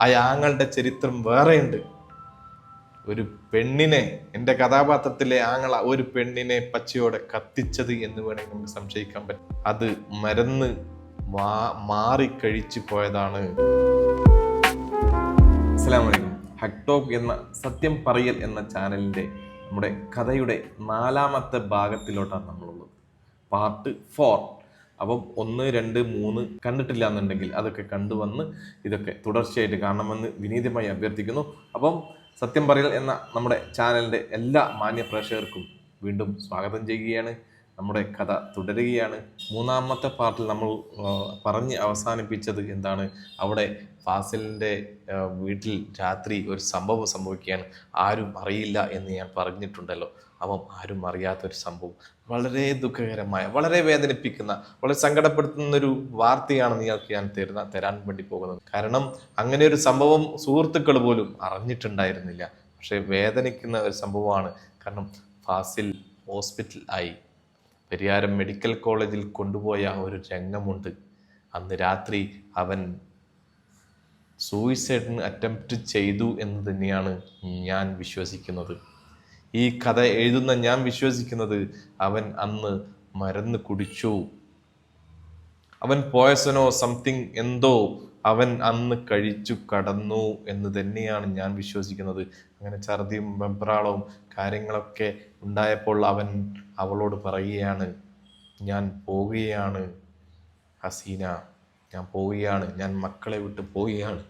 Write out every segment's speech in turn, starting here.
ആ ആങ്ങളുടെ ചരിത്രം വേറെയുണ്ട്. ഒരു പെണ്ണിനെ എന്റെ കഥാപാത്രത്തിലെ ആങ്ങള ഒരു പെണ്ണിനെ പച്ചയോടെ കത്തിച്ചത് എന്ന് വേണമെങ്കിൽ നമുക്ക് സംശയിക്കാൻ പറ്റും. അത് മരന്ന് മാ മാറിക്കഴിച്ചു പോയതാണ്. അസ്സലാമലൈക്കും. ഹക്ടോക്ക് എന്ന സത്യം പറയൽ എന്ന ചാനലിന്റെ നമ്മുടെ കഥയുടെ നാലാമത്തെ ഭാഗത്തിലോട്ടാണ് നമ്മളുള്ളത്. Part four. അപ്പം ഒന്ന് രണ്ട് മൂന്ന് കണ്ടിട്ടില്ല എന്നുണ്ടെങ്കിൽ അതൊക്കെ കണ്ടുവന്ന് ഇതൊക്കെ തുടർച്ചയായിട്ട് കാണണമെന്ന് വിനീതമായി അഭ്യർത്ഥിക്കുന്നു. അപ്പം സത്യം പറയൽ എന്ന നമ്മുടെ ചാനലിന്റെ എല്ലാ മാന്യ പ്രേക്ഷകർക്കും വീണ്ടും സ്വാഗതം ചെയ്യുകയാണ്. നമ്മുടെ കഥ തുടരുകയാണ്. മൂന്നാമത്തെ പാർട്ടിൽ നമ്മൾ പറഞ്ഞ് അവസാനിപ്പിച്ചത് എന്താണ്? അവിടെ ഫാസിലിന്റെ വീട്ടിൽ രാത്രി ഒരു സംഭവം സംഭവിക്കുകയാണ്. ആരും അറിയില്ല എന്ന് ഞാൻ പറഞ്ഞിട്ടുണ്ടല്ലോ. അപ്പം ആരും അറിയാത്തൊരു സംഭവം. വളരെ ദുഃഖകരമായ വളരെ വേദനിപ്പിക്കുന്ന വളരെ സങ്കടപ്പെടുത്തുന്ന ഒരു വാർത്തയാണ് നിങ്ങൾക്ക് ഞാൻ തരുന്ന തരാൻ വേണ്ടി പോകുന്നത്. കാരണം അങ്ങനെ ഒരു സംഭവം സുഹൃത്തുക്കൾ പോലും അറിഞ്ഞിട്ടുണ്ടായിരുന്നില്ല. പക്ഷേ വേദനിക്കുന്ന ഒരു സംഭവമാണ്. കാരണം ഫാസിൽ ഹോസ്പിറ്റൽ ആയി പെരിയാരം മെഡിക്കൽ കോളേജിൽ കൊണ്ടുപോയ ഒരു രംഗമുണ്ട്. അന്ന് രാത്രി അവൻ സൂയിസൈഡിന് അറ്റംപ്റ്റ് ചെയ്തു എന്ന് തന്നെയാണ് ഞാൻ വിശ്വസിക്കുന്നത്. ഈ കഥ എഴുതുന്ന ഞാൻ വിശ്വസിക്കുന്നത് അവൻ അന്ന് മരുന്ന് കുടിച്ചു. അവൻ പോയസനോ സംതിങ് എന്തോ അവൻ അന്ന് കഴിച്ചു കടന്നു എന്ന് തന്നെയാണ് ഞാൻ വിശ്വസിക്കുന്നത്. അങ്ങനെ ഛർദിയും വെപ്രാളവും കാര്യങ്ങളൊക്കെ ഉണ്ടായപ്പോൾ അവൻ അവളോട് പറയുകയാണ് ഞാൻ പോവുകയാണ് ഹസീന. ഞാൻ പോവുകയാണ്. ഞാൻ മക്കളെ വിട്ട് പോവുകയാണ്.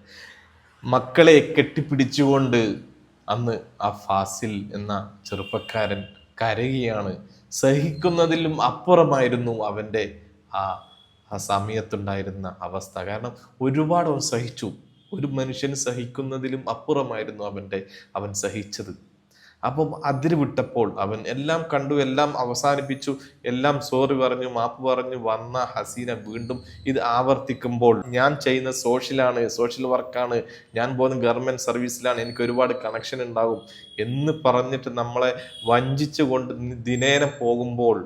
മക്കളെ കെട്ടിപ്പിടിച്ചുകൊണ്ട് അന്ന് ആ ഫാസിൽ എന്ന ചെറുപ്പക്കാരൻ കരയുകയാണ്. സഹിക്കുന്നതിലും അപ്പുറമായിരുന്നു അവന്റെ ആ ആ സമയത്തുണ്ടായിരുന്ന അവസ്ഥ. കാരണം ഒരുപാട് അവൻ സഹിച്ചു. ഒരു മനുഷ്യൻ സഹിക്കുന്നതിലും അപ്പുറമായിരുന്നു അവന്റെ അവൻ സഹിച്ചത്. അപ്പം അതിര് വിട്ടപ്പോൾ അവൻ എല്ലാം കണ്ടു എല്ലാം അവസാനിപ്പിച്ചു എല്ലാം സോറി പറഞ്ഞു മാപ്പ് പറഞ്ഞു വന്ന ഹസീന വീണ്ടും ഇത് ആവർത്തിക്കുമ്പോൾ ഞാൻ ചെയ്യുന്ന സോഷ്യലാണ് സോഷ്യൽ വർക്കാണ് ഞാൻ പോകുന്ന ഗവൺമെന്റ് സർവീസിലാണ് എനിക്ക് ഒരുപാട് കണക്ഷൻ ഉണ്ടാകും എന്ന് പറഞ്ഞിട്ട് നമ്മളെ വഞ്ചിച്ചുകൊണ്ട് ദിനേന പോകുമ്പോൾ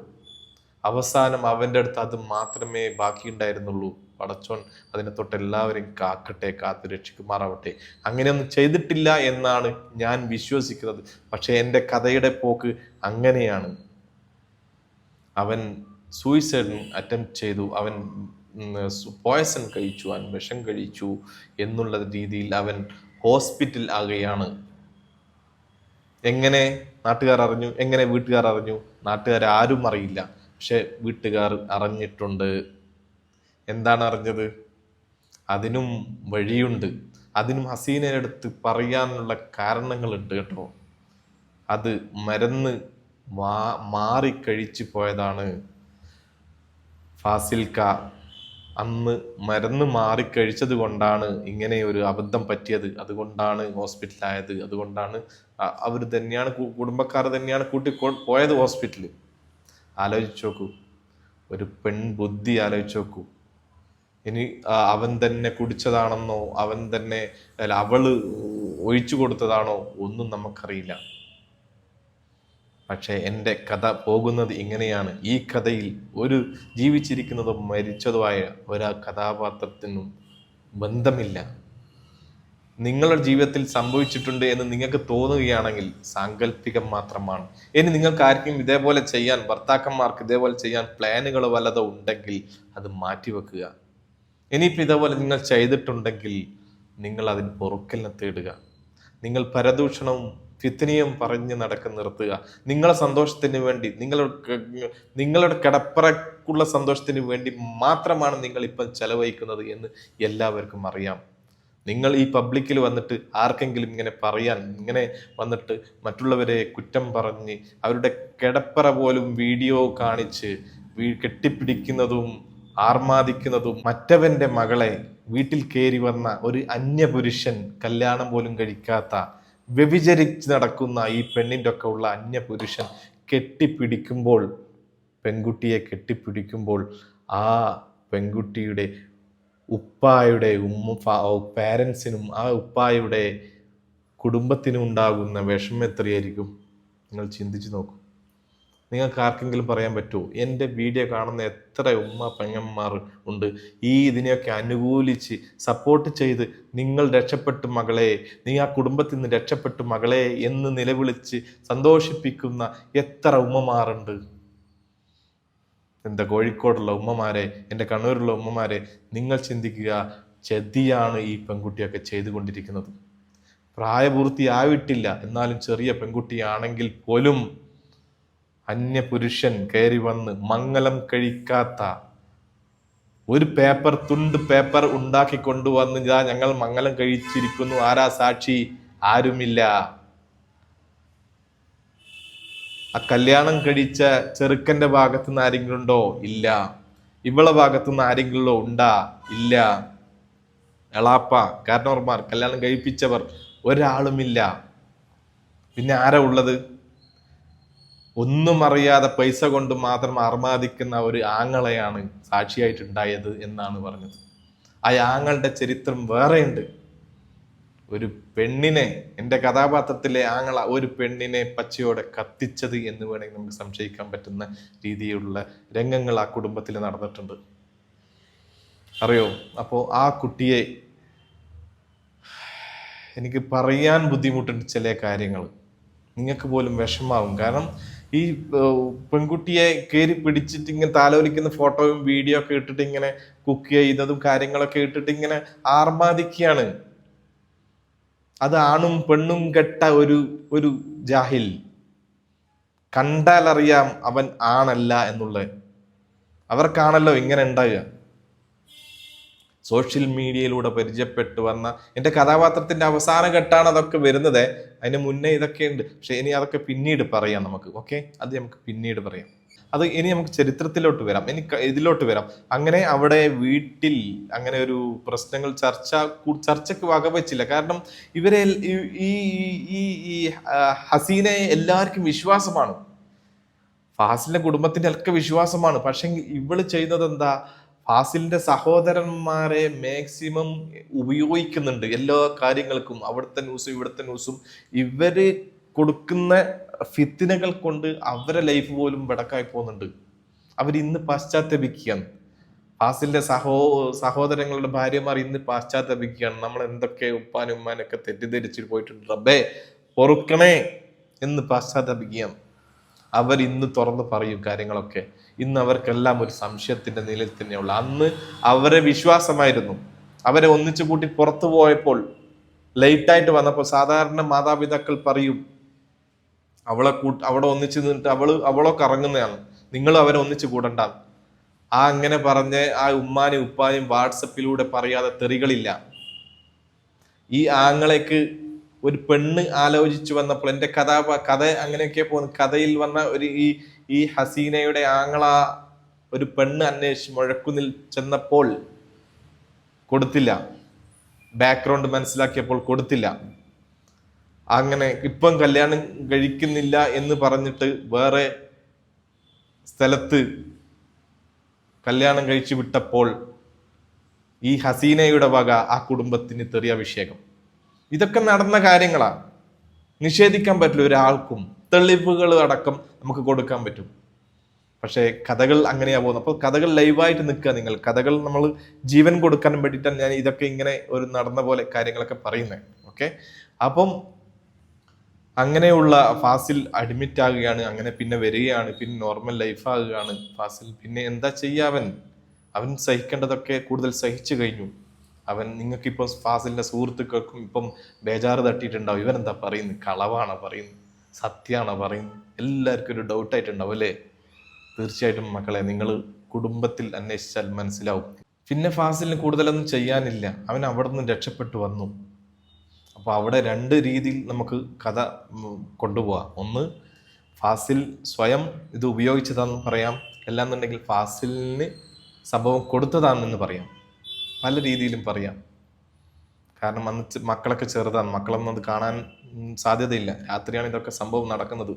അവസാനം അവന്റെ അടുത്ത് അത് മാത്രമേ ബാക്കിയുണ്ടായിരുന്നുള്ളൂ. പടച്ചോൻ അതിനെ തൊട്ട് എല്ലാവരെയും കാക്കട്ടെ കാത്തു രക്ഷിക്കുമാറാവട്ടെ. അങ്ങനെയൊന്നും ചെയ്തിട്ടില്ല എന്നാണ് ഞാൻ വിശ്വസിക്കുന്നത്. പക്ഷേ എന്റെ കഥയുടെ പോക്ക് അങ്ങനെയാണ്. അവൻ സൂയിസൈഡ് അറ്റംപ്റ്റ് ചെയ്തു. അവൻ പോയസൺ കഴിച്ചു. അവൻ വിഷം കഴിച്ചു എന്നുള്ള രീതിയിൽ അവൻ ഹോസ്പിറ്റൽ ആകുകയാണ്. എങ്ങനെ നാട്ടുകാർ അറിഞ്ഞു? എങ്ങനെ വീട്ടുകാർ അറിഞ്ഞു? നാട്ടുകാർ ആരും അറിയില്ല. പക്ഷെ വീട്ടുകാർ അറിഞ്ഞിട്ടുണ്ട്. എന്താണ് അറിഞ്ഞത്? അതിനും വഴിയുണ്ട്. അതിനും ഹസീനയുടെ അടുത്ത് പറയാനുള്ള കാരണങ്ങളുണ്ട് കേട്ടോ. അത് മരന്ന് മാ മാറിക്കഴിച്ചു പോയതാണ്. ഫാസിൽക്ക അന്ന് മരുന്ന് മാറിക്കഴിച്ചത് കൊണ്ടാണ് ഇങ്ങനെ ഒരു അബദ്ധം പറ്റിയത്. അതുകൊണ്ടാണ് ഹോസ്പിറ്റലായത്. അതുകൊണ്ടാണ് അവർ തന്നെയാണ് കുടുംബക്കാർ തന്നെയാണ് കൂട്ടി പോയത് ഹോസ്പിറ്റലിൽ ആലോചിച്ച് നോക്കൂ. ഒരു പെൺബുദ്ധി ആലോചിച്ച് നോക്കൂ. ഇനി അവൻ തന്നെ കുടിച്ചതാണെന്നോ അവൻ തന്നെ അല്ല അവൾ ഒഴിച്ചു കൊടുത്തതാണോ ഒന്നും നമുക്കറിയില്ല. പക്ഷേ എന്റെ കഥ പോകുന്നത് ഇങ്ങനെയാണ്. ഈ കഥയിൽ ഒരു ജീവിച്ചിരിക്കുന്നതും മരിച്ചതുമായ ഒരാ കഥാപാത്രത്തിനും ബന്ധമില്ല. നിങ്ങളുടെ ജീവിതത്തിൽ സംഭവിച്ചിട്ടുണ്ട് എന്ന് നിങ്ങൾക്ക് തോന്നുകയാണെങ്കിൽ സാങ്കല്പികം മാത്രമാണ്. ഇനി നിങ്ങൾക്ക് ആർക്കും ഇതേപോലെ ചെയ്യാൻ ഭർത്താക്കന്മാർക്ക് ഇതേപോലെ ചെയ്യാൻ പ്ലാനുകൾ വല്ലതോ ഉണ്ടെങ്കിൽ അത് മാറ്റിവെക്കുക. ഇനിയിപ്പോൾ ഇതേപോലെ നിങ്ങൾ ചെയ്തിട്ടുണ്ടെങ്കിൽ നിങ്ങൾ അതിന് പൊറുക്കലിനെ തേടുക. നിങ്ങൾ പരദൂഷണവും ഫിത്തനിയും പറഞ്ഞ് നടക്ക നിർത്തുക. നിങ്ങളെ സന്തോഷത്തിന് വേണ്ടി നിങ്ങളുടെ നിങ്ങളുടെ കിടപ്പറക്കുള്ള സന്തോഷത്തിന് വേണ്ടി മാത്രമാണ് നിങ്ങൾ ഇപ്പം ചെലവഴിക്കുന്നത് എന്ന് എല്ലാവർക്കും അറിയാം. നിങ്ങൾ ഈ പബ്ലിക്കിൽ വന്നിട്ട് ആർക്കെങ്കിലും ഇങ്ങനെ പറയാൻ ഇങ്ങനെ വന്നിട്ട് മറ്റുള്ളവരെ കുറ്റം പറഞ്ഞ് അവരുടെ കിടപ്പറ പോലും വീഡിയോ കാണിച്ച് കെട്ടിപ്പിടിക്കുന്നതും ആർമാദിക്കുന്നതും മറ്റവന്റെ മകളെ വീട്ടിൽ കയറി വന്ന ഒരു അന്യപുരുഷൻ കല്യാണം പോലും കഴിക്കാത്ത വ്യഭിചരിച്ച് നടക്കുന്ന ഈ പെണ്ണിന്റെ ഒക്കെ ഉള്ള അന്യപുരുഷൻ കെട്ടിപ്പിടിക്കുമ്പോൾ പെൺകുട്ടിയെ കെട്ടിപ്പിടിക്കുമ്പോൾ ആ പെൺകുട്ടിയുടെ ഉപ്പായുടെ ഉമ്മ പാരൻസിനും ആ ഉപ്പായുടെ കുടുംബത്തിനും ഉണ്ടാകുന്ന വിഷമം എത്രയായിരിക്കും? നിങ്ങൾ ചിന്തിച്ചു നോക്കൂ. നിങ്ങൾക്ക് ആർക്കെങ്കിലും പറയാൻ പറ്റുമോ എന്റെ വീഡിയോ കാണുന്ന എത്ര ഉമ്മ പെങ്ങന്മാർ ഉണ്ട്. ഈ ഇതിനെയൊക്കെ അനുകൂലിച്ച് സപ്പോർട്ട് ചെയ്ത് നിങ്ങൾ രക്ഷപ്പെട്ടു മകളെ നീ ആ കുടുംബത്തിൽ നിന്ന് രക്ഷപ്പെട്ടു മകളെ എന്ന് നിലവിളിച്ച് സന്തോഷിപ്പിക്കുന്ന എത്ര ഉമ്മമാരുണ്ട്. എന്റെ കോഴിക്കോടുള്ള ഉമ്മമാരെ എന്റെ കണ്ണൂരുള്ള ഉമ്മമാരെ നിങ്ങൾ ചിന്തിക്കുക ചതിയാണ് ഈ പെൺകുട്ടിയൊക്കെ ചെയ്തുകൊണ്ടിരിക്കുന്നത്. പ്രായപൂർത്തിയായിട്ടില്ല എന്നാലും ചെറിയ പെൺകുട്ടിയാണെങ്കിൽ പോലും അന്യപുരുഷൻ കയറി വന്ന് മംഗലം കഴിക്കാത്ത ഒരു പേപ്പർ തുണ്ട് പേപ്പർ ഉണ്ടാക്കി കൊണ്ടുവന്ന് ഞങ്ങൾ മംഗളം കഴിച്ചിരിക്കുന്നു. ആരാ സാക്ഷി? ആരുമില്ല. ആ കല്യാണം കഴിച്ച ചെറുക്കന്റെ ഭാഗത്തു നിന്ന് ആരെങ്കിലും ഉണ്ടോ? ഇല്ല. ഇവളെ ഭാഗത്തു നിന്ന് ആരെങ്കിലും ഉണ്ടാ? ഇല്ല. എളാപ്പ കാരണവർമാർ കല്യാണം കഴിപ്പിച്ചവർ ഒരാളുമില്ല. പിന്നെ ആരാ ഉള്ളത്? ഒന്നും അറിയാതെ പൈസ കൊണ്ട് മാത്രം അർമാദിക്കുന്ന ഒരു ആങ്ങളെയാണ് സാക്ഷിയായിട്ടുണ്ടായത് എന്നാണ് പറഞ്ഞത്. ആ ആങ്ങളുടെ ചരിത്രം വേറെയുണ്ട്. ഒരു പെണ്ണിനെ എന്റെ കഥാപാത്രത്തിലെ ആങ്ങള ഒരു പെണ്ണിനെ പച്ചയോടെ കത്തിച്ചത് എന്ന് വേണമെങ്കിൽ നമുക്ക് സംശയിക്കാൻ പറ്റുന്ന രീതിയിലുള്ള രംഗങ്ങൾ ആ കുടുംബത്തിൽ നടന്നിട്ടുണ്ട്. അറിയോ? അപ്പോൾ ആ കുട്ടിയെ എനിക്ക് പറയാൻ ബുദ്ധിമുട്ടുണ്ട് ചില കാര്യങ്ങൾ. നിങ്ങൾക്ക് പോലും വിഷമാവും കാരണം ഈ പെൺകുട്ടിയെ കയറി പിടിച്ചിട്ട് ഇങ്ങനെ താലോലിക്കുന്ന ഫോട്ടോയും വീഡിയോ ഒക്കെ ഇട്ടിട്ട് ഇങ്ങനെ കുക്ക് ചെയ്തതും കാര്യങ്ങളൊക്കെ ഇട്ടിട്ട് ഇങ്ങനെ ആർമാദിക്കുകയാണ്. അത് ആണും പെണ്ണും കെട്ട ഒരു ഒരു ജാഹിൽ. കണ്ടാലറിയാം അവൻ ആണല്ല എന്നുള്ളത്. അവർക്കാണല്ലോ ഇങ്ങനെ ഉണ്ടാകുക സോഷ്യൽ മീഡിയയിലൂടെ പരിചയപ്പെട്ടു വന്ന എന്റെ കഥാപാത്രത്തിന്റെ അവസാന ഘട്ടമാണ് അതൊക്കെ വരുന്നത്. അതിന് മുന്നേ ഇതൊക്കെ ഉണ്ട്. പക്ഷേ ഇനി അതൊക്കെ പിന്നീട് പറയാം നമുക്ക്. ഓക്കെ? അത് നമുക്ക് പിന്നീട് പറയാം. അത് ഇനി നമുക്ക് ചരിത്രത്തിലോട്ട് വരാം. ഇനി ഇതിലോട്ട് വരാം. അങ്ങനെ അവിടെ വീട്ടിൽ അങ്ങനെ ഒരു പ്രശ്നങ്ങൾ ചർച്ച ചർച്ചയ്ക്ക് വകവെച്ചില്ല. കാരണം ഇവരെ ഈ- ഈ ഈ ഹസീനെ എല്ലാവർക്കും വിശ്വാസമാണ്. ഫാസിലിന്റെ കുടുംബത്തിന്റെ ഒക്കെ വിശ്വാസമാണ്. പക്ഷെ ഇവൾ ചെയ്യുന്നത് എന്താ? ഫാസിലിന്റെ സഹോദരന്മാരെ മാക്സിമം ഉപയോഗിക്കുന്നുണ്ട് എല്ലാ കാര്യങ്ങൾക്കും അവിടുത്തെ ന്യൂസും ഇവിടുത്തെ ന്യൂസും ഇവർ കൊടുക്കുന്ന ഫിത്തിനകൾ കൊണ്ട് അവരെ ലൈഫ് പോലും വെടക്കായി പോകുന്നുണ്ട്. അവർ ഇന്ന് പശ്ചാത്തപിക്കുകയാണ്. ഫാസിലിന്റെ സഹോ സഹോദരങ്ങളുടെ ഭാര്യമാർ ഇന്ന് പശ്ചാത്തപിക്കുകയാണ്. നമ്മൾ എന്തൊക്കെ ഉപ്പാനും ഉമ്മാനൊക്കെ തെറ്റിദ്ധരിച്ചു പോയിട്ടുണ്ട്. റബ്ബേ പൊറുക്കണേ എന്ന് പശ്ചാത്തപിക്കുകയാണ്. അവർ ഇന്ന് തുറന്ന് പറയും കാര്യങ്ങളൊക്കെ. ഇന്ന് അവർക്കെല്ലാം ഒരു സംശയത്തിന്റെ നിലയിൽ തന്നെയുള്ള. അന്ന് അവരെ വിശ്വാസമായിരുന്നു. അവരെ ഒന്നിച്ചു കൂട്ടി പുറത്തു പോയപ്പോൾ ലേറ്റായിട്ട് വന്നപ്പോൾ സാധാരണ മാതാപിതാക്കൾ പറയും അവളെ കൂട്ട് അവിടെ ഒന്നിച്ചു നിന്നിട്ട് അവൾ അവളോ കറങ്ങുന്നതാണ് നിങ്ങൾ അവരെ ഒന്നിച്ചു കൂടണ്ട. ആ അങ്ങനെ പറഞ്ഞ് ആ ഉമ്മാനും ഉപ്പാനും വാട്സപ്പിലൂടെ പറയാതെ തെറികളില്ല. ഈ ആങ്ങളേക്ക് ഒരു പെണ്ണ് ആലോചിച്ചു വന്നപ്പോൾ എന്റെ കഥ കഥ അങ്ങനെയൊക്കെ പോകുന്നു കഥയിൽ വന്ന ഒരു ഈ ഈ ഹസീനയുടെ ആങ്ങള ഒരു പെണ്ണ് അന്വേഷിച്ച് മുഴക്കുന്നിൽ ചെന്നപ്പോൾ കൊടുത്തില്ല. ബാക്ക്ഗ്രൗണ്ട് മനസ്സിലാക്കിയപ്പോൾ കൊടുത്തില്ല. അങ്ങനെ ഇപ്പം കല്യാണം കഴിക്കുന്നില്ല എന്ന് പറഞ്ഞിട്ട് വേറെ സ്ഥലത്ത് കല്യാണം കഴിച്ചു വിട്ടപ്പോൾ ഈ ഹസീനയുടെ വക ആ കുടുംബത്തിന് തെറിയ അഭിഷേകം. ഇതൊക്കെ നടന്ന കാര്യങ്ങളാണ് നിഷേധിക്കാൻ പറ്റില്ല ഒരാൾക്കും. തെളിവുകൾ അടക്കം നമുക്ക് കൊടുക്കാൻ പറ്റും. പക്ഷേ കഥകൾ അങ്ങനെയാണ് പോകുന്നത്. അപ്പോൾ കഥകൾ ലൈവായിട്ട് നിൽക്കുക നിങ്ങൾ. കഥകൾ നമ്മൾ ജീവൻ കൊടുക്കാൻ വേണ്ടിയിട്ടാണ് ഞാൻ ഇതൊക്കെ ഇങ്ങനെ ഒരു നടന്ന പോലെ കാര്യങ്ങളൊക്കെ പറയുന്നത് ഓക്കെ? അപ്പം അങ്ങനെയുള്ള ഫാസിൽ അഡ്മിറ്റ് ആകുകയാണ് അങ്ങനെ പിന്നെ വരികയാണ് പിന്നെ നോർമൽ ലൈഫ് ആകുകയാണ് ഫാസിൽ. പിന്നെ എന്താ ചെയ്യുക അവൻ? അവൻ സഹിക്കേണ്ടതൊക്കെ കൂടുതൽ സഹിച്ചു കഴിഞ്ഞു. അവൻ നിങ്ങൾക്ക് ഫാസിലിന്റെ സുഹൃത്തുക്കൾക്കും ഇപ്പം ബേജാറ് തട്ടിയിട്ടുണ്ടാവും. ഇവരെന്താ പറയുന്നത്? കളവാണ് പറയുന്നത്? സത്യമാണോ പറയും എല്ലാവർക്കും ഒരു ഡൗട്ട് ആയിട്ടുണ്ടാവും അല്ലേ? തീർച്ചയായിട്ടും മക്കളെ നിങ്ങൾ കുടുംബത്തിൽ അന്വേഷിച്ചാൽ മനസ്സിലാവും. പിന്നെ ഫാസിലിന് കൂടുതലൊന്നും ചെയ്യാനില്ല. അവൻ അവിടെ നിന്ന് രക്ഷപ്പെട്ടു വന്നു. അപ്പോൾ അവിടെ രണ്ട് രീതിയിൽ നമുക്ക് കഥ കൊണ്ടുപോകാം ഒന്ന് ഫാസിൽ സ്വയം ഇത് ഉപയോഗിച്ചതാണെന്ന് പറയാം. അല്ലാന്നുണ്ടെങ്കിൽ ഫാസിലിന് സംഭവം കൊടുത്തതാണെന്ന് പറയാം. പല രീതിയിലും പറയാം. കാരണം അന്ന് മക്കളൊക്കെ ചെറുതാണ്. മക്കളൊന്നും അത് കാണാൻ സാധ്യതയില്ല. രാത്രിയാണ് ഇതൊക്കെ സംഭവം നടക്കുന്നത്.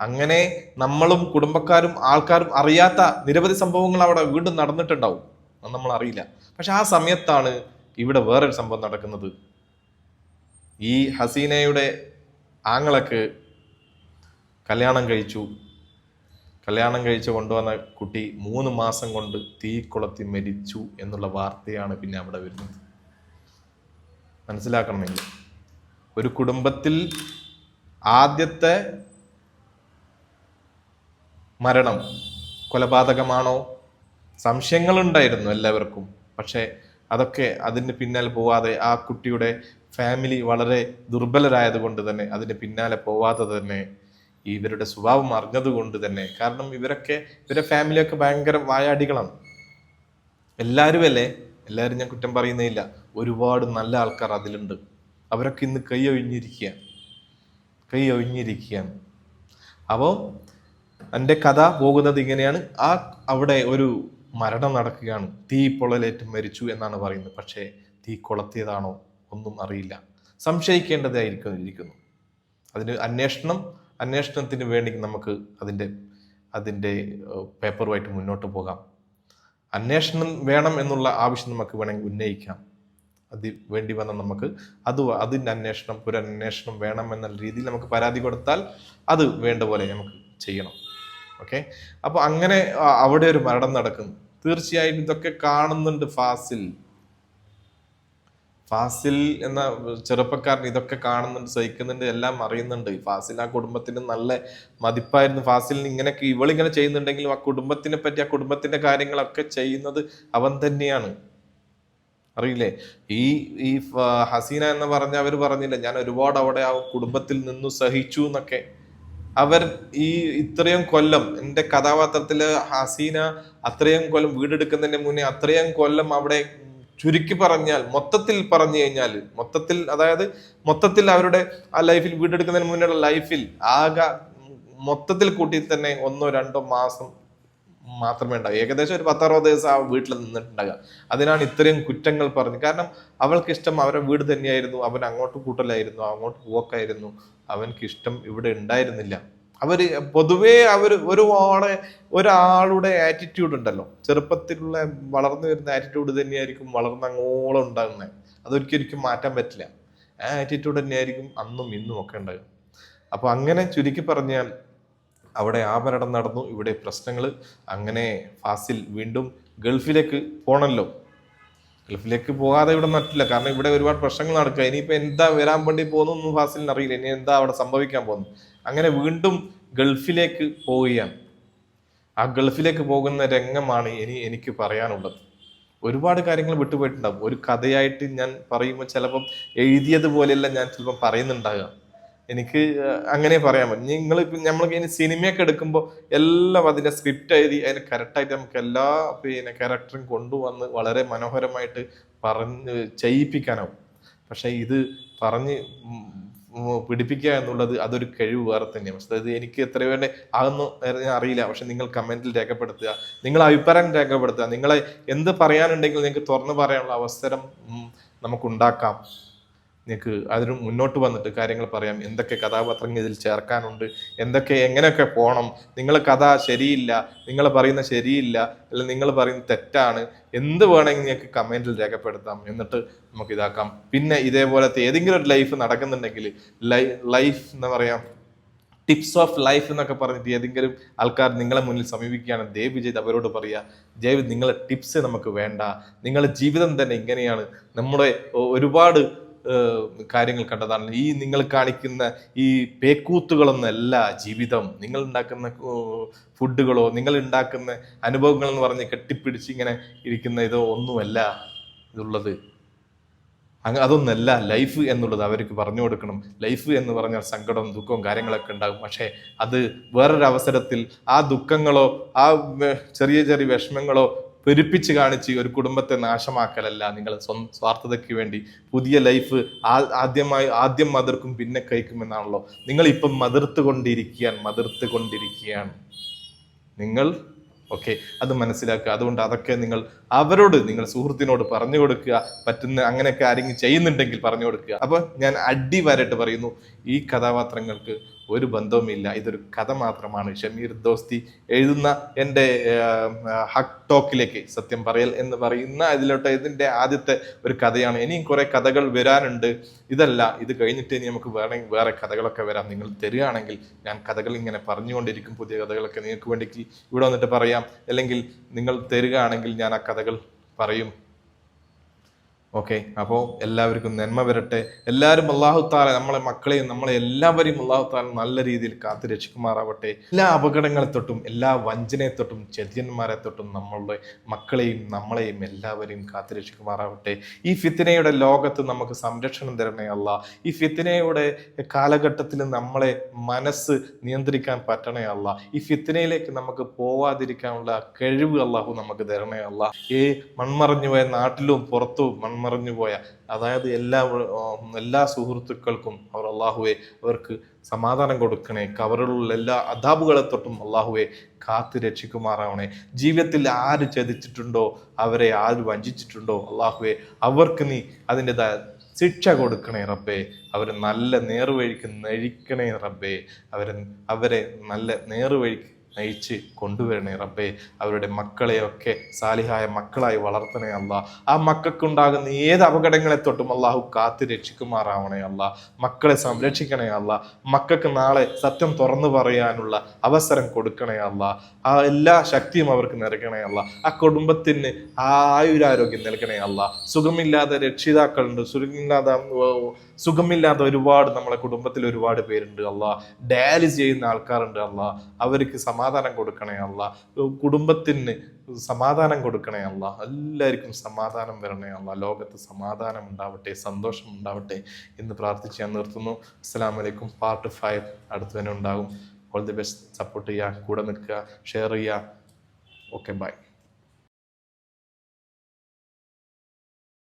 അങ്ങനെ നമ്മളും കുടുംബക്കാരും ആൾക്കാരും അറിയാത്ത നിരവധി സംഭവങ്ങൾ അവിടെ വീണ്ടും നടന്നിട്ടുണ്ടാവും. അത് നമ്മൾ അറിയില്ല. പക്ഷെ ആ സമയത്താണ് ഇവിടെ വേറൊരു സംഭവം നടക്കുന്നത്. ഈ ഹസീനയുടെ ആങ്ങളക്ക് കല്യാണം കഴിച്ചു. കല്യാണം കഴിച്ച് കൊണ്ടുവന്ന കുട്ടി മൂന്ന് മാസം കൊണ്ട് തീ കൊളുത്തി മരിച്ചു എന്നുള്ള വാർത്തയാണ് പിന്നെ അവിടെ വരുന്നത്. മനസ്സിലാക്കണം നിങ്ങൾ ഒരു കുടുംബത്തിൽ ആദ്യത്തെ മരണം കൊലപാതകമാണോ? സംശയങ്ങളുണ്ടായിരുന്നു എല്ലാവർക്കും. പക്ഷേ അതൊക്കെ അതിന് പിന്നാലെ പോവാതെ ആ കുട്ടിയുടെ ഫാമിലി വളരെ ദുർബലരായതുകൊണ്ട് തന്നെ അതിന് പിന്നാലെ പോവാതെ തന്നെ ഇവരുടെ സ്വഭാവം അറിഞ്ഞതുകൊണ്ട് തന്നെ. കാരണം ഇവരൊക്കെ ഇവരുടെ ഫാമിലിയൊക്കെ ഭയങ്കര വായാടികളാണ്. എല്ലാവരും അല്ലേ? എല്ലാവരും ഞാൻ കുറ്റം പറയുന്നില്ല ഒരുപാട് നല്ല ആൾക്കാർ അതിലുണ്ട്. അവരൊക്കെ ഇന്ന് കൈ ഒഴിഞ്ഞിരിക്കുകയാണ്. കൈ ഒഴിഞ്ഞിരിക്കുകയാണ്. അപ്പോൾ എന്റെ കഥ പോകുന്നത് ഇങ്ങനെയാണ്. ആ അവിടെ ഒരു മരണം നടക്കുകയാണ്. തീ പൊള്ളലേറ്റ് മരിച്ചു എന്നാണ് പറയുന്നത്. പക്ഷേ തീ കൊളത്തിയതാണോ ഒന്നും അറിയില്ല. സംശയിക്കേണ്ടതായിരിക്കും ഇരിക്കുന്നു. അതിന് അന്വേഷണം അന്വേഷണത്തിന് വേണ്ടി നമുക്ക് അതിന്റെ അതിന്റെ പേപ്പറുമായിട്ട് മുന്നോട്ട് പോകാം. അന്വേഷണം വേണം എന്നുള്ള ആവശ്യം നമുക്ക് വേണമെങ്കിൽ ഉന്നയിക്കാം. അത് വേണ്ടി വന്ന നമുക്ക് അത് അതിന്റെ അന്വേഷണം പുരന്വേഷണം വേണം എന്ന രീതിയിൽ നമുക്ക് പരാതി കൊടുത്താൽ അത് വേണ്ട പോലെ നമുക്ക് ചെയ്യണം. ഓക്കെ അപ്പോൾ അങ്ങനെ അവിടെ ഒരു മരണം നടക്കുന്നു. തീർച്ചയായും ഇതൊക്കെ കാണുന്നുണ്ട് ഫാസിൽ. ഫാസിൽ എന്ന ചെറുപ്പക്കാരൻ ഇതൊക്കെ കാണുന്നുണ്ട് സഹിക്കുന്നുണ്ട് എല്ലാം അറിയുന്നുണ്ട്. ഫാസിൽ ആ കുടുംബത്തിന് നല്ല മതിപ്പായിരുന്നു. ഫാസിലിന് ഇങ്ങനെയൊക്കെ ഇവളിങ്ങനെ ചെയ്യുന്നുണ്ടെങ്കിലും ആ കുടുംബത്തിനെ പറ്റി ആ കുടുംബത്തിന്റെ കാര്യങ്ങളൊക്കെ ചെയ്യുന്നത് അവൻ തന്നെയാണ്. അറിയില്ലേ? ഈ ഈ ഹസീന എന്ന് പറഞ്ഞ അവർ പറഞ്ഞില്ല ഞാൻ ഒരുപാട് അവിടെ ആ കുടുംബത്തിൽ നിന്നു സഹിച്ചു എന്നൊക്കെ. അവർ ഈ ഇത്രയും കൊല്ലം എന്റെ കഥാപാത്രത്തിൽ ഹസീന അത്രയും കൊല്ലം വീടെടുക്കുന്നതിന് മുന്നേ അത്രയും കൊല്ലം അവിടെ ചുരുക്കി പറഞ്ഞാൽ മൊത്തത്തിൽ പറഞ്ഞു കഴിഞ്ഞാൽ മൊത്തത്തിൽ അതായത് മൊത്തത്തിൽ അവരുടെ ആ ലൈഫിൽ വീടെടുക്കുന്നതിന് മുന്നേയുള്ള ലൈഫിൽ ആകെ മൊത്തത്തിൽ കൂട്ടി തന്നെ ഒന്നോ രണ്ടോ മാസം മാത്രമേ ഉണ്ടാവൂ. ഏകദേശം ഒരു പത്തറുപത് ദിവസം ആ വീട്ടിൽ നിന്നിട്ടുണ്ടാകുക അതിനാണ് ഇത്രയും കുറ്റങ്ങൾ പറഞ്ഞു കാരണം അവൾക്ക് ഇഷ്ടം അവരുടെ വീട് തന്നെയായിരുന്നു. അവൻ അങ്ങോട്ട് കൂട്ടലായിരുന്നു. അങ്ങോട്ട് പോക്കായിരുന്നു. അവൻക്ക് ഇഷ്ടം ഇവിടെ ഉണ്ടായിരുന്നില്ല. അവർ പൊതുവേ അവർ ഒരുപാട് ഒരാളുടെ ആറ്റിറ്റ്യൂഡ് ഉണ്ടല്ലോ. ചെറുപ്പത്തിലുള്ള വളർന്നു വരുന്ന ആറ്റിറ്റ്യൂഡ് തന്നെയായിരിക്കും വളർന്ന അങ്ങോളം ഉണ്ടാകുന്നത് അതൊരിക്കലും മാറ്റാൻ പറ്റില്ല. ആ ആറ്റിറ്റ്യൂഡ് തന്നെയായിരിക്കും അന്നും ഇന്നും ഒക്കെ ഉണ്ടാകും അപ്പൊ അങ്ങനെ ചുരുക്കി പറഞ്ഞാൽ അവിടെ ആ മരണം നടന്നു. ഇവിടെ പ്രശ്നങ്ങൾ. അങ്ങനെ ഫാസിൽ വീണ്ടും ഗൾഫിലേക്ക് പോണല്ലോ. ഗൾഫിലേക്ക് പോകാതെ ഇവിടെ നട്ടില്ല കാരണം ഇവിടെ ഒരുപാട് പ്രശ്നങ്ങൾ നടക്കുക. ഇനിയിപ്പോൾ എന്താ വരാൻ വേണ്ടി പോകുന്നു ഫാസിലിന് അറിയില്ല. ഇനി എന്താ അവിടെ സംഭവിക്കാൻ പോകുന്നു അങ്ങനെ വീണ്ടും ഗൾഫിലേക്ക് പോവുകയാണ്. ആ ഗൾഫിലേക്ക് പോകുന്ന രംഗമാണ് ഇനി എനിക്ക് പറയാനുള്ളത്. ഒരുപാട് കാര്യങ്ങൾ വിട്ടുപോയിട്ടുണ്ടാകും ഒരു കഥയായിട്ട് ഞാൻ പറയുമ്പോൾ ചിലപ്പം എഴുതിയതുപോലെയല്ല ഞാൻ ചിലപ്പം പറയുന്നുണ്ടാകുക എനിക്ക് അങ്ങനെ പറയാൻ പറ്റും. നിങ്ങൾ ഇപ്പം നമ്മൾക്ക് ഇനി സിനിമയൊക്കെ എടുക്കുമ്പോൾ എല്ലാം അതിന്റെ സ്ക്രിപ്റ്റ് എഴുതി അതിന് കറക്റ്റായിട്ട് നമുക്ക് എല്ലാ പിന്നെ ക്യാരക്ടറും കൊണ്ടുവന്ന് വളരെ മനോഹരമായിട്ട് പറഞ്ഞ് ചെയ്യിപ്പിക്കാനാവും. പക്ഷേ ഇത് പറഞ്ഞ് പിടിപ്പിക്കുക എന്നുള്ളത് അതൊരു കഴിവ് വേറെ തന്നെയാണ്. പക്ഷെ അത് എനിക്ക് എത്ര വേണ്ടി അതൊന്നും ഞാൻ അറിയില്ല. പക്ഷെ നിങ്ങൾ കമന്റിൽ രേഖപ്പെടുത്തുക നിങ്ങൾ അഭിപ്രായം രേഖപ്പെടുത്തുക നിങ്ങളെ എന്ത് പറയാനുണ്ടെങ്കിൽ നിങ്ങൾക്ക് തുറന്നു പറയാനുള്ള അവസരം നമുക്കുണ്ടാക്കാം. നിങ്ങൾക്ക് അതിന് മുന്നോട്ട് വന്നിട്ട് കാര്യങ്ങൾ പറയാം. എന്തൊക്കെ കഥാപാത്രങ്ങൾ ഇതിൽ ചേർക്കാനുണ്ട്? എന്തൊക്കെ എങ്ങനെയൊക്കെ പോകണം നിങ്ങൾ കഥ ശരിയില്ല നിങ്ങൾ പറയുന്ന ശരിയില്ല അല്ലെങ്കിൽ നിങ്ങൾ പറയുന്ന തെറ്റാണ് എന്ത് വേണമെങ്കിൽ നിങ്ങൾക്ക് കമന്റിൽ രേഖപ്പെടുത്താം എന്നിട്ട് നമുക്ക് ഇതാക്കാം. പിന്നെ ഇതേപോലത്തെ ഏതെങ്കിലും ഒരു ലൈഫ് നടക്കുന്നുണ്ടെങ്കിൽ ലൈഫ് എന്താ പറയുക ടിപ്സ് ഓഫ് ലൈഫ് എന്നൊക്കെ പറഞ്ഞിട്ട് ഏതെങ്കിലും ആൾക്കാർ നിങ്ങളെ മുന്നിൽ സമീപിക്കുകയാണ് ദയവ് ചെയ്ത് അവരോട് പറയുക ദയവ് നിങ്ങളെ ടിപ്സ് നമുക്ക് വേണ്ട. നിങ്ങളുടെ ജീവിതം തന്നെ ഇങ്ങനെയാണ്. നമ്മുടെ ഒരുപാട് കാര്യങ്ങൾ കണ്ടതാണ്. ഈ നിങ്ങൾ കാണിക്കുന്ന ഈ പേക്കൂത്തുകളൊന്നല്ല ജീവിതം. നിങ്ങൾ ഉണ്ടാക്കുന്ന ഫുഡുകളോ നിങ്ങൾ ഉണ്ടാക്കുന്ന അനുഭവങ്ങൾ എന്ന് പറഞ്ഞ് കെട്ടിപ്പിടിച്ച് ഇങ്ങനെ ഇരിക്കുന്ന ഇതോ ഒന്നുമല്ല ഇതുള്ളത്. അങ്ങ് അതൊന്നല്ല ലൈഫ് എന്നുള്ളത് അവർക്ക് പറഞ്ഞു കൊടുക്കണം. ലൈഫ് എന്ന് പറഞ്ഞാൽ സങ്കടം ദുഃഖവും കാര്യങ്ങളൊക്കെ ഉണ്ടാകും. പക്ഷേ അത് വേറൊരു അവസരത്തിൽ ആ ദുഃഖങ്ങളോ ആ ചെറിയ ചെറിയ വിഷമങ്ങളോ പെരുപ്പിച്ച് കാണിച്ച് ഒരു കുടുംബത്തെ നാശമാക്കലല്ല നിങ്ങൾ സ്വന്തം സ്വാർത്ഥതയ്ക്ക് വേണ്ടി പുതിയ ലൈഫ് ആദ്യമായി ആദ്യം മതിർക്കും പിന്നെ കഴിക്കും എന്നാണല്ലോ നിങ്ങൾ ഇപ്പം മതിർത്ത് കൊണ്ടിരിക്കുകയാണ് മതിർത്ത് കൊണ്ടിരിക്കുകയാണ് നിങ്ങൾ ഓക്കെ അത് മനസ്സിലാക്കുക. അതുകൊണ്ട് അതൊക്കെ നിങ്ങൾ അവരോട് നിങ്ങൾ സുഹൃത്തിനോട് പറഞ്ഞു കൊടുക്കുക. പറ്റുന്ന അങ്ങനെയൊക്കെ ആരെങ്കിലും ചെയ്യുന്നുണ്ടെങ്കിൽ പറഞ്ഞു കൊടുക്കുക. അപ്പൊ ഞാൻ അടി വരട്ട് പറയുന്നു ഈ കഥാപാത്രങ്ങൾക്ക് ഒരു ബന്ധവുമില്ല. ഇതൊരു കഥ മാത്രമാണ്. ഷമീർ ദോസ്തി എഴുതുന്ന എന്റെ ഹക് ടോക്കിലേക്ക് സത്യം പറയൽ എന്ന് പറയുന്ന ഇതിലോട്ട് ഇതിന്റെ ആദ്യത്തെ ഒരു കഥയാണ്. ഇനിയും കുറെ കഥകൾ വരാനുണ്ട്. ഇതല്ല ഇത് കഴിഞ്ഞിട്ട് ഇനി നമുക്ക് വേറെ വേറെ കഥകളൊക്കെ വരാം. നിങ്ങൾ തരികയാണെങ്കിൽ ഞാൻ കഥകൾ ഇങ്ങനെ പറഞ്ഞുകൊണ്ടിരിക്കും. പുതിയ കഥകളൊക്കെ നിങ്ങൾക്ക് വേണ്ടി ഇവിടെ വന്നിട്ട് പറയാം. അല്ലെങ്കിൽ നിങ്ങൾ തരികയാണെങ്കിൽ ഞാൻ ആ കഥകൾ പറയും. ഓക്കെ അപ്പോൾ എല്ലാവർക്കും നന്മ വരട്ടെ. എല്ലാവരും അള്ളാഹു താല നമ്മളെ മക്കളെയും നമ്മളെ എല്ലാവരെയും അള്ളാഹു താല നല്ല രീതിയിൽ കാത്തു രക്ഷിക്കുമാറാവട്ടെ. എല്ലാ അപകടങ്ങളെ തൊട്ടും എല്ലാ വഞ്ചനയെ തൊട്ടും ചെതിയന്മാരെ തൊട്ടും നമ്മളുടെ മക്കളെയും നമ്മളെയും എല്ലാവരെയും കാത്തു രക്ഷിക്കുമാറാവട്ടെ. ഈ ഫിത്തിനയുടെ ലോകത്ത് നമുക്ക് സംരക്ഷണം തരണേ അല്ല. ഈ ഫിത്തിനയുടെ കാലഘട്ടത്തിൽ നമ്മളെ മനസ്സ് നിയന്ത്രിക്കാൻ പറ്റണേ അല്ല. ഈ ഫിത്തിനയിലേക്ക് നമുക്ക് പോവാതിരിക്കാനുള്ള കഴിവ് അള്ളാഹു നമുക്ക് തരണേ അല്ല. ഈ മൺമറഞ്ഞു പോയ നാട്ടിലും പുറത്തും മൺമറഞ്ഞു പോയ അതായത് എല്ലാ എല്ലാ സുഹൃത്തുക്കൾക്കും അവർ അള്ളാഹുവെ അവർക്ക് സമാധാനം കൊടുക്കണേ. കവറിലുള്ള എല്ലാ അതാബുകളെ തൊട്ടും അള്ളാഹുവെ കാത്ത് രക്ഷിക്കുമാറാവണേ. ജീവിതത്തിൽ ആര് ചതിച്ചിട്ടുണ്ടോ അവരെ ആര് വഞ്ചിച്ചിട്ടുണ്ടോ അള്ളാഹുവെ അവർക്ക് നീ അതിന്റെതായ ശിക്ഷ കൊടുക്കണേ റബ്ബേ. അവരെ നല്ല നേർവഴിക്ക് നയിക്കണേ റബ്ബേ. അവരെ അവരെ നല്ല നേർവഴിക്ക് നയിച്ച് കൊണ്ടുവരണേ റബ്ബേ. അവരുടെ മക്കളെയൊക്കെ സാലിഹായ മക്കളായി വളർത്തണേ അല്ല. ആ മക്കൾക്കുണ്ടാകുന്ന ഏത് അപകടങ്ങളെ തൊട്ടും അള്ളാഹു കാത്തു രക്ഷിക്കുമാറാവണേ അല്ല. മക്കളെ സംരക്ഷിക്കണേ അല്ല. മക്കൾക്ക് നാളെ സത്യം തുറന്നു പറയാനുള്ള അവസരം കൊടുക്കണേ അല്ല. ആ എല്ലാ ശക്തിയും അവർക്ക് നൽകണേ അല്ല. ആ കുടുംബത്തിന് ആയുരാരോഗ്യം നൽകണേ അല്ല. സുഖമില്ലാതെ രക്ഷിതാക്കളുണ്ട്. സുഖമില്ലാതെ സുഖമില്ലാത്ത ഒരുപാട് നമ്മളെ കുടുംബത്തിൽ ഒരുപാട് പേരുണ്ട് അല്ല ഡയാലിസ് ചെയ്യുന്ന ആൾക്കാരുണ്ട് അല്ല അവർക്ക് സമാധാനം കൊടുക്കണേ അല്ല കുടുംബത്തിന് സമാധാനം കൊടുക്കണേ അല്ല എല്ലാവർക്കും സമാധാനം വരണേ അല്ല ലോകത്ത് സമാധാനം ഉണ്ടാവട്ടെ സന്തോഷം ഉണ്ടാവട്ടെ എന്ന് പ്രാർത്ഥിച്ച് ഞാൻ നിർത്തുന്നു. അസ്സലാം വലൈക്കും പാർട്ട് ഫൈവ് അടുത്ത് തന്നെ ഉണ്ടാകും. ഓൾ ദി ബെസ്റ്റ് സപ്പോർട്ട് ചെയ്യുക കൂടെ നിൽക്കുക ഷെയർ ചെയ്യുക. Okay bye